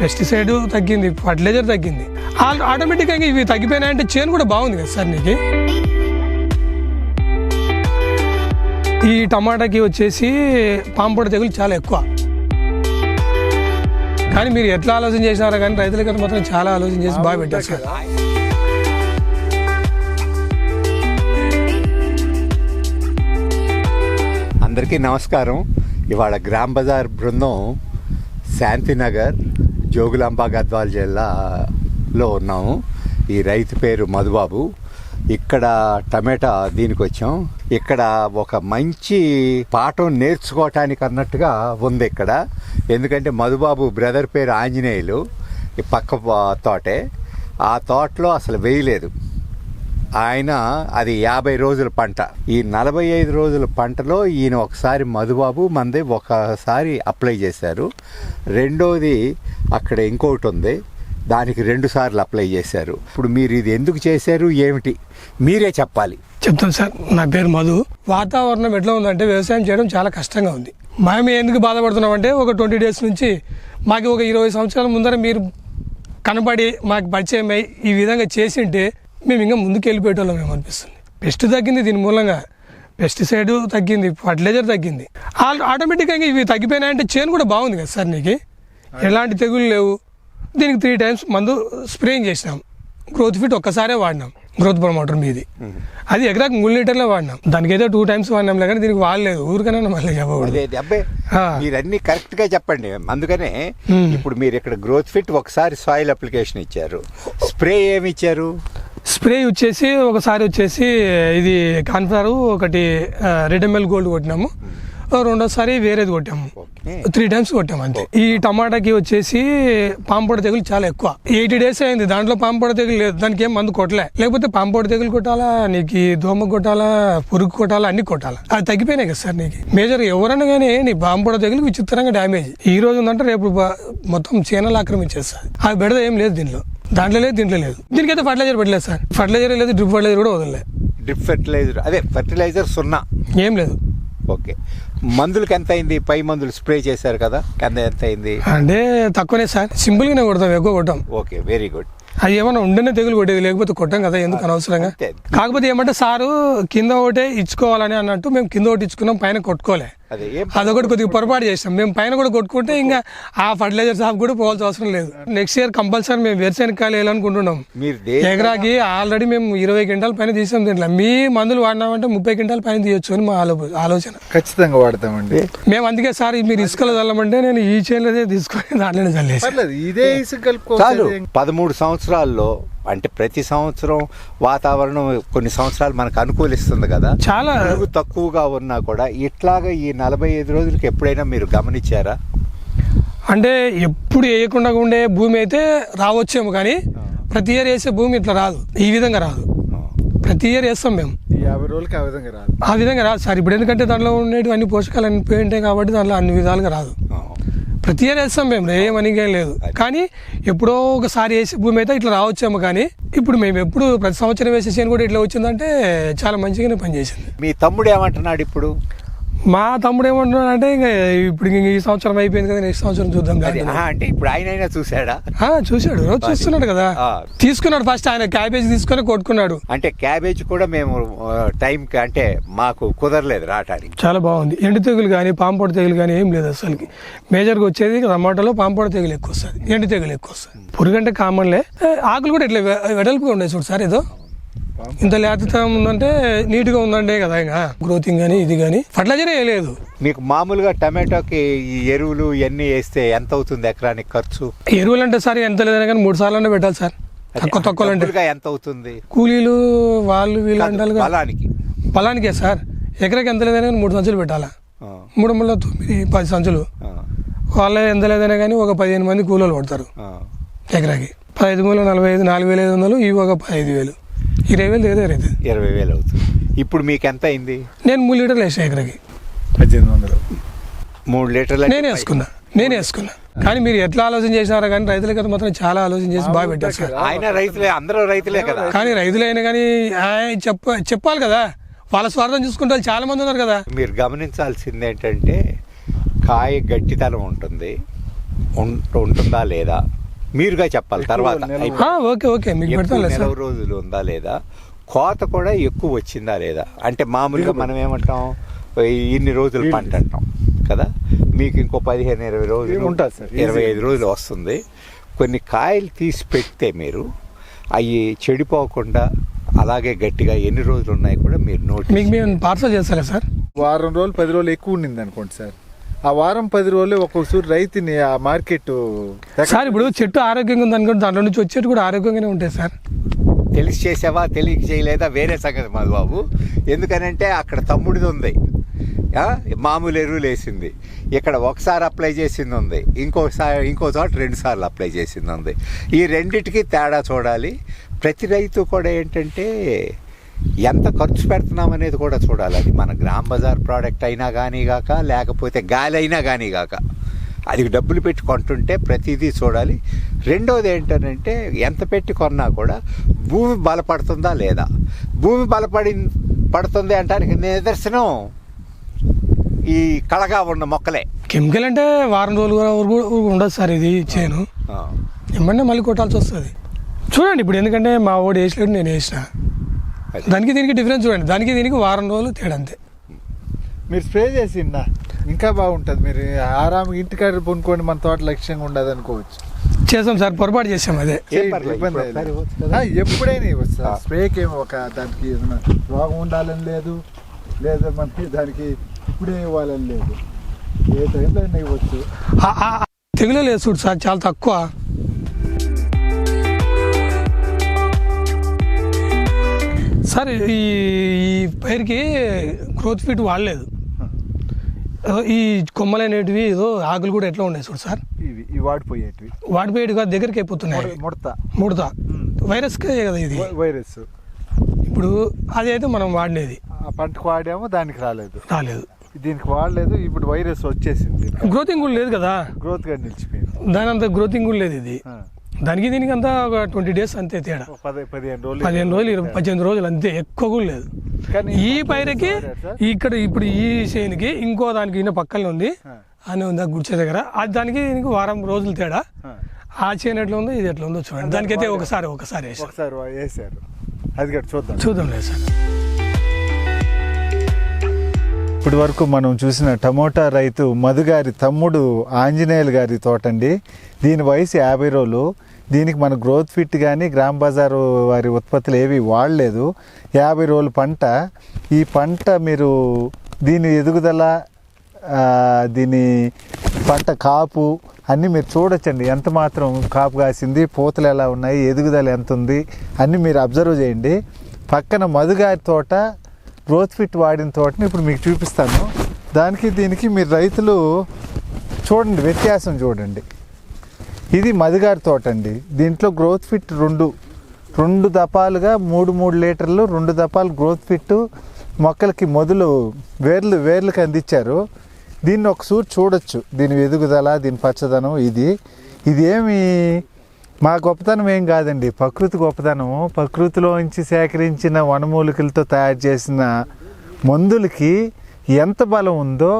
Pesticide తగ్గింది fertiliser తగ్గింది. ఆటోమేటిక్గా ఇవి తగ్గిపోయినాయంటే చేను కూడా బాగుంది కదా సార్ నీకు? ఈ టమాటాకి వచ్చేసి పాంపొడ తెగులు చాలా ఎక్కువ. కానీ మీరు ఎట్లా ఆలోచన చేసినారో కానీ రైతులకి మాత్రం చాలా ఆలోచన చేసి బాగా పెట్టారు సార్. అందరికీ నమస్కారం. ఇవాళ గ్రామ్ బజార్ బృందం శాంతినగర్ జోగులాంబ గద్వాల్ జిల్లాలో ఉన్నాము. ఈ రైతు పేరు మధుబాబు. ఇక్కడ టమాటా దీనికి వచ్చాం ఇక్కడ ఒక మంచి పాఠం నేర్చుకోవటానికి అన్నట్టుగా ఉంది ఇక్కడ. ఎందుకంటే మధుబాబు బ్రదర్ పేరు ఆంజనేయులు ఈ పక్క తోటే. ఆ తోటలో అసలు వేయలేదు. ఆయన అది యాభై రోజుల పంట. ఈ నలభై ఐదు రోజుల పంటలో ఈయన ఒకసారి మధుబాబు మంది ఒకసారి అప్లై చేశారు. రెండోది అక్కడ ఇంకోటి ఉంది. దానికి రెండు సార్లు అప్లై చేశారు. ఇప్పుడు మీరు ఇది ఎందుకు చేశారు? ఏమిటి? మీరే చెప్పాలి. చెప్తాను సార్ నా పేరు మధు. వాతావరణం ఎట్లా ఉందంటే వ్యవసాయం చేయడం చాలా కష్టంగా ఉంది. మేము ఎందుకు బాధపడుతున్నామంటే ఒక ట్వంటీ డేస్ నుంచి మాకు ఒక ఇరవై సంవత్సరాల ముందర మీరు కనబడి మాకు పరిచయం అయ్యి ఈ విధంగా చేసింటే మేము ఇంకా ముందుకు వెళ్ళిపోయేటోళ్ళం మేము అనిపిస్తుంది. పెస్ట్ తగ్గింది దీని మూలంగా. పెస్టిసైడ్ తగ్గింది ఫర్టిలైజర్ తగ్గింది. ఆటోమేటిక్గా ఇవి తగ్గిపోయినాయంటే చేను కూడా బాగుంది కదా సార్ నీకు? ఎలాంటి తెగులు లేవు. దీనికి త్రీ టైమ్స్ మందు స్ప్రేయింగ్ చేసినాం. గ్రోత్ ఫిట్ ఒక్కసారే వాడినాం గ్రోత్ ప్రమోటర్ మీది. అది ఎకరాకి మూడు లీటర్లే వాడినాం. దానికి అయితే టూ టైమ్స్ వాడినాం కానీ దీనికి వాడలేదు ఊరికైనా మళ్ళీ అబ్బాయి కరెక్ట్గా చెప్పండి. అందుకనే. ఇప్పుడు మీరు ఇక్కడ గ్రోత్ ఫిట్ ఒకసారి సాయిల్ అప్లికేషన్ ఇచ్చారు. స్ప్రే ఏమి ఇచ్చారు? స్ప్రే వచ్చేసి ఒకసారి వచ్చేసి ఇది కాన్ఫ్లవర్ ఒకటి రెడ్ ఎంఎల్ గోల్డ్ కొట్టినాము. రెండోసారి వేరేది కొట్టాము. త్రీ టైమ్స్ కొట్టాము అంతే. ఈ టమాటాకి వచ్చేసి పాంపొడ తెగులు చాలా ఎక్కువ. ఎయిటీ డేస్ అయింది దాంట్లో పాంపొడ తెగులు లేదు. దానికి ఏం మందు కొట్టలే. లేకపోతే పాంపొడ తెగులు కొట్టాలా నీకు దోమ కొట్టాలా పురుగు కొట్టాలా అన్ని కొట్టాలా. అది తగ్గిపోయినాయి కదా సార్ నీకు. మేజర్ ఎవరైనా కానీ నీ పాంపొడ తెగులు విచిత్రంగా డ్యామేజ్. ఈ రోజు ఉందంటే రేపు మొత్తం చీనలు ఆక్రమించేస్తుంది అది బెడద ఏం లేదు దీనిలో. దాంట్లో లేదు దీంట్లో లేదు. దీనికైతే ఫర్టిలైజర్ పెట్టలేదు సార్. ఫర్టిలైజర్ లేదు డ్రిప్ ఫర్టిలైజర్ కూడా వదలలేదు డ్రిప్ ఫెర్టిలైజర్ అదే ఫెర్టిలైజర్ సున్నా. ఏం లేదు. ఓకే. మందులకి ఎంత అయింది? పై మందులు స్ప్రే చేశారు కదా ఎంత ఎంత అయింది? అంటే తక్కువనే సార్. సింపుల్గానే కొడతాం ఎక్కువ కొట్టాం. ఓకే వెరీ గుడ్ అది ఏమన్నా ఉండనే తెగులు కొట్టేది లేకపోతే కొట్టాం కదా ఎందుకు అనవసరంగా. కాకపోతే ఏమంటే సారు కింద ఒకటే ఇచ్చుకోవాలని అన్నట్టు మేము కింద ఒకటి ఇచ్చుకున్నాం పైన కొట్టుకోలే. అదొకటి కొద్దిగా పొరపాటు చేసాం మేము పైన కూడా కొట్టుకుంటే ఇంకా ఆ ఫర్టిలైజర్ షాప్ కూడా పోవాల్సిన అవసరం లేదు. నెక్స్ట్ ఇయర్ కంపల్సరీ మేము వేరుశనగకాయలు వేయాలనుకుంటున్నాం. ఎకరాకి ఆల్రెడీ మేము ఇరవై క్వింటాల పైన తీసాం దీంట్లో. మీ మందులు వాడినామంటే ముప్పై క్వింటాల పైన తీయొచ్చు అని మా ఆలో- ఆలోచన. ఖచ్చితంగా వాడతామండి. మేము అందుకే సార్ మీరు ఇసుకలో చల్లమంటే నేను ఈ చేనులదే తీసుకొని దాంట్లోనే చల్లేసి. పర్లేదు ఇదే ఇసుక పదమూడు సంవత్సరాల్లో అంటే ప్రతి సంవత్సరం వాతావరణం కొన్ని సంవత్సరాలు మనకు అనుకూలిస్తుంది కదా. చాలా. తక్కువగా ఉన్నా కూడా ఇట్లాగా ఈ నలభై ఐదు రోజులకి ఎప్పుడైనా మీరు గమనించారా? అంటే ఎప్పుడు వేయకుండా ఉండే భూమి అయితే రావచ్చేమో కానీ ప్రతి ఇయర్ వేసే భూమి ఇట్లా రాదు. ఈ విధంగా రాదు. ప్రతి ఇయర్ వేస్తాం మేము. ఈ యాభై రోజులకి ఆ విధంగా రాదు. ఆ విధంగా రాదు. సార్ ఇప్పుడు ఎందుకంటే దాంట్లో ఉండేవి అన్ని పోషకాలు అన్ని పోయి ఉంటాయి కాబట్టి దాంట్లో అన్ని విధాలుగా రాదు. ప్రతి ఇయర్ వేస్తాం మేము ఏమని ఏం లేదు. కానీ ఎప్పుడో ఒకసారి వేసే భూమి అయితే ఇట్లా రావచ్చేమో కానీ ఇప్పుడు మేము ఎప్పుడు ప్రతి సంవత్సరం వేసే చేను కూడా ఇట్లా వచ్చిందంటే చాలా మంచిగానే పనిచేసింది. మీ తమ్ముడు ఏమంటున్నాడు ఇప్పుడు? మా తమ్ముడు ఏమంటున్నాడు అంటే ఇంకా ఇప్పుడు ఇంక ఈ సంవత్సరం అయిపోయింది కదా నెక్స్ట్ సంవత్సరం చూద్దాం అది. ఆ, అంటే ఇప్పుడు ఆయన అయినా చూసాడా ఆ, చూశాడు రోజు చూస్తున్నాడు కదా. ఆ. తీసుకున్నాడు ఫస్ట్ ఆయన క్యాబేజ్ తీసుకొని కొట్టుకున్నాడు. అంటే క్యాబేజ్ కూడా మేము టైంకి అంటే మాకు కుదరలేదు రావటానికి. చాలా బాగుంది. ఎండు తెగులు కానీ పాంపొడ తెగులు కానీ ఏం లేదు అసలుకి. మేజర్గా వచ్చేది టమాటాలో పాంపొడ తెగులు ఎక్కువ వస్తుంది. ఎండు తెగులు ఎక్కువ వస్తుంది. పురుగంటే కామన్లే. ఏ, ఆకులు కూడా ఇట్లా వె- వెడల్పుగా ఉండే చూడు సార్ ఏదో. ఇంత లేతతనం ఉందంటే నీట్గా ఉందంటే కదా ఇంకా గ్రోతింగ్ కానీ ఇది కానీ ఫర్టిలైజర్ ఏ లేదు. మీకు మామూలుగా టమాటోకి ఈ ఎరువులు ఇవన్నీ వేస్తే ఎంత అవుతుంది ఎకరానికి ఖర్చు? ఎరువులు అంటే సార్ ఎంత లేదన్నా కానీ మూడు సార్లు అంటే పెట్టాలి సార్. తక్కువ తక్కువ అంటే. ఎంత అవుతుంది? కూలీలు వాళ్ళు వీళ్ళు అంటారు. పొలానికి పొలానికే సార్. ఎకరాకి ఎంత లేదైనా కానీ మూడు సంచులు పెట్టాలా? మూడు మూడు తొమ్మిది పది సంచులు. వాళ్ళే ఎంత లేదైనా కానీ ఒక పదిహేను మంది కూలీలు పడతారు. ఎకరాకి. పదహైదు మూల నలభై ఐదు నాలుగు వేల ఐదు వందలు ఇవి ఒక పదహైదు వేలు. ఇరవై వేలు దగ్గర దగ్గర అవుతుంది ఇరవై వేలు అవుతుంది. ఇప్పుడు మీకు ఎంత అయింది? నేను మూడు లీటర్లు వేసాను ఎకరాకి. పద్దెనిమిది వందలు. మూడు లీటర్ల నేనే వేసుకున్నా. నేనే వేసుకున్నా. కానీ మీరు ఎట్లా ఆలోచన చేసినారో కానీ రైతులకి మాత్రం చాలా ఆలోచన చేసి బాగా పెట్టారు సార్. ఆయన రైతులే అందరూ రైతులే కదా. కానీ రైతులైనా కానీ ఆయన చెప్ప చెప్పాలి కదా. వాళ్ళ స్వార్థం చూసుకుంటే వాళ్ళు చాలా మంది ఉన్నారు కదా. మీరు గమనించాల్సింది ఏంటంటే కాయ గట్టితనం ఉంటుంది. ఉంటుందా లేదా? మీరుగా చెప్పాలి తర్వాత. ఓకే ఓకే మీకు నెల రోజులు ఉందా లేదా? కోత కూడా ఎక్కువ వచ్చిందా లేదా? అంటే మామూలుగా మనం ఏమంటాం ఇన్ని రోజులు. పంట అంటాం కదా? మీకు ఇంకో పదిహేను ఇరవై రోజులు ఉంటుంది సార్, ఇరవై. ఐదు రోజులు వస్తుంది. కొన్ని కాయలు తీసి పెడితే మీరు అవి చెడిపోకుండా అలాగే గట్టిగా ఎన్ని రోజులు ఉన్నాయి కూడా మీరు నోట్ మీకు మేము పార్సల్ చేస్తారా సార్. వారం రోజులు పది రోజులు ఎక్కువ ఉండింది అనుకోండి సార్. ఆ వారం పది రోజులు ఒక్కొక్కసారి రైతుని ఆ మార్కెట్ సార్ ఇప్పుడు చెట్టు ఆరోగ్యంగా ఉంది అనుకోండి దాంట్లో నుంచి వచ్చేది కూడా ఆరోగ్యంగానే ఉంటాయి సార్. తెలిసి చేసావా తెలియక చేయలేదా వేరే సంగతి మాది బాబు. ఎందుకనంటే అక్కడ తమ్ముడిది ఉంది. ఆ, మామూలు ఎరువులు వేసింది. ఇక్కడ ఒకసారి అప్లై చేసింది ఉంది. ఇంకోసారి ఇంకో చోట రెండు సార్లు అప్లై చేసింది ఉంది. ఈ రెండిటికి తేడా చూడాలి. ప్రతి రైతు కూడా ఏంటంటే ఎంత ఖర్చు పెడుతున్నాం అనేది కూడా చూడాలి. అది మన గ్రామ్ బజార్ ప్రోడక్ట్ అయినా కానీ గాక లేకపోతే గాలి అయినా కానీ గాక. అది డబ్బులు పెట్టి కొంటుంటే ప్రతిదీ చూడాలి. రెండోది ఏంటంటే ఎంత పెట్టి కొన్నా కూడా భూమి బలపడుతుందా లేదా? భూమి బలపడి పడుతుంది అంటానికి నిదర్శనం ఈ కళగా ఉన్న మొక్కలే. కెమికల్ అంటే వారం రోజులు ఉండదు సార్ ఇది చేను. ఏమన్నా మళ్ళీ కొట్టాల్సి వస్తుంది. చూడండి ఇప్పుడు ఎందుకంటే మా ఓడి వేసలేడు నేను వేసిన. దానికి దీనికి డిఫరెన్స్ చూడండి. దానికి దీనికి వారం రోజులు తేడా అంతే. మీరు స్ప్రే చేసిండా ఇంకా బాగుంటుంది. మీరు ఆరాము ఇంటికాడ పొనుకోండి మన తోట లక్ష్యంగా ఉండదు అనుకోవచ్చు. చేసాం సార్ పొరపాటు చేసాం అదే. ఎప్పుడైనా ఇవ్వచ్చు సార్. ఆ. స్ప్రేకి ఏమో ఒక దానికి ఏదైనా రోగం ఉండాలని లేదు లేదా మనకి దానికి ఇప్పుడే ఇవ్వాలని లేదు. ఏ టైంలో అయినా ఇవ్వచ్చు. ఆ- ఆ- ఆ తెగులే లేదు చూడు సార్ చాలా తక్కువ. సార్ ఈ ఈ పైరుకి గ్రోత్ ఫిట్ వాడలేదు. ఈ కొమ్మలు అనేటివి ఏదో ఆకులు కూడా ఎట్లా ఉన్నాయి చూడు సార్? ఇవి వాడిపోయేటివి. వాడిపోయేటి కాదు దగ్గరికి అయిపోతున్నాయి. ముడ- ముడత. ముడత. వైరస్కే కదా ఇది. వైరస్. ఇప్పుడు అది అయితే మనం వాడినది. ఆ పంటకు వాడామో దానికి రాలేదు. రాలేదు. దీనికి వాడలేదు ఇప్పుడు వైరస్ వచ్చేసింది. గ్రోతింగ్ కూడా లేదు కదా? గ్రోత్గా నిలిచిపోయింది. దాని అంత గ్రోతింగ్ కూడా లేదు ఇది. దానికి దీనికి అంతా ఒక ట్వంటీ డేస్ అంతే తేడా. పదిహేను రోజులు పద్దెనిమిది రోజులు అంతే ఎక్కువ కూడా లేదు. ఈ పైరకి? ఇక్కడ ఇప్పుడు ఈ చేనుకి ఇంకో దానికి ఈయన పక్కనే ఉంది. అని ఉంది ఆ గుడిచే దగ్గర. అది దానికి దీనికి వారం రోజులు తేడా. ఆ. చేను ఎట్లా ఉందో ఇది ఎట్లా ఉందో చూడండి. దానికైతే ఒకసారి ఒకసారి వేసాం ఒకసారి వేసారు. అది చూద్దాం. చూద్దాం లేదు సార్. ఇప్పటి వరకు మనం చూసిన టమోటా రైతు మధుగారి తమ్ముడు ఆంజనేయులు గారి తోట అండి దీని వయసు యాభై రోజులు. దీనికి మన గ్రోత్ ఫిట్ కానీ గ్రామ్ బజారు వారి ఉత్పత్తులు ఏవి వాడలేదు. యాభై రోజుల పంట. ఈ పంట మీరు దీని ఎదుగుదల దీని పంట కాపు అన్నీ మీరు చూడొచ్చండి. ఎంత మాత్రం కాపు కాసింది పూతలు ఎలా ఉన్నాయి ఎదుగుదల ఎంత ఉంది అన్నీ మీరు అబ్జర్వ్ చేయండి. పక్కన మధుగారి తోట గ్రోత్ ఫిట్ వాడిన తోటని ఇప్పుడు మీకు చూపిస్తాను. దానికి దీనికి మీరు రైతులు చూడండి వ్యత్యాసం చూడండి. ఇది మధుగారి తోట అండి. దీంట్లో గ్రోత్ ఫిట్ రెండు రెండు దపాలుగా మూడు మూడు లీటర్లు రెండు దపాలు గ్రోత్ ఫిట్ మొక్కలకి మొదలు వేర్లు వేర్లకు అందించారు. దీన్ని ఒకసారి చూడొచ్చు. దీని ఎదుగుదల దీని పచ్చదనం ఇది. ఇదేమి మా గొప్పతనం ఏం కాదండి. ప్రకృతి గొప్పతనం ప్రకృతిలోంచి సేకరించిన వనమూలికలతో తయారు చేసిన మందులకి ఎంత బలం ఉందో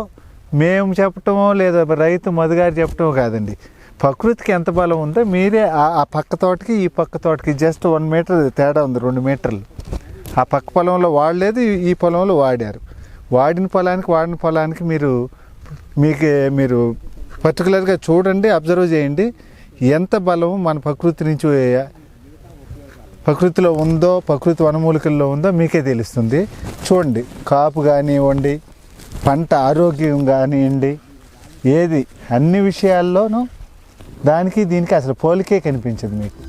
మేము చెప్పటమో లేదా రైతు మధుగారు చెప్పటమో కాదండి. ప్రకృతికి ఎంత బలం ఉందో మీరే ఆ- పక్క తోటకి ఈ పక్క తోటకి జస్ట్ వన్ మీటర్ తేడా ఉంది రెండు మీటర్లు ఆ పక్క పొలంలో వాడలేదు ఈ- ఈ పొలంలో వాడారు. వాడిన పొలానికి వాడిన పొలానికి మీరు మీకు మీరు పర్టికులర్గా చూడండి అబ్జర్వ్ చేయండి ఎంత బలం మన ప్రకృతి నుంచి ప్రకృతిలో ఉందో ప్రకృతి వనమూలికల్లో ఉందో మీకే తెలుస్తుంది. చూడండి కాపు కానివ్వండి పంట ఆరోగ్యం కానివ్వండి ఏది అన్ని విషయాల్లోనూ దానికి దీనికి అసలు పోలికే కనిపించదు మీకు.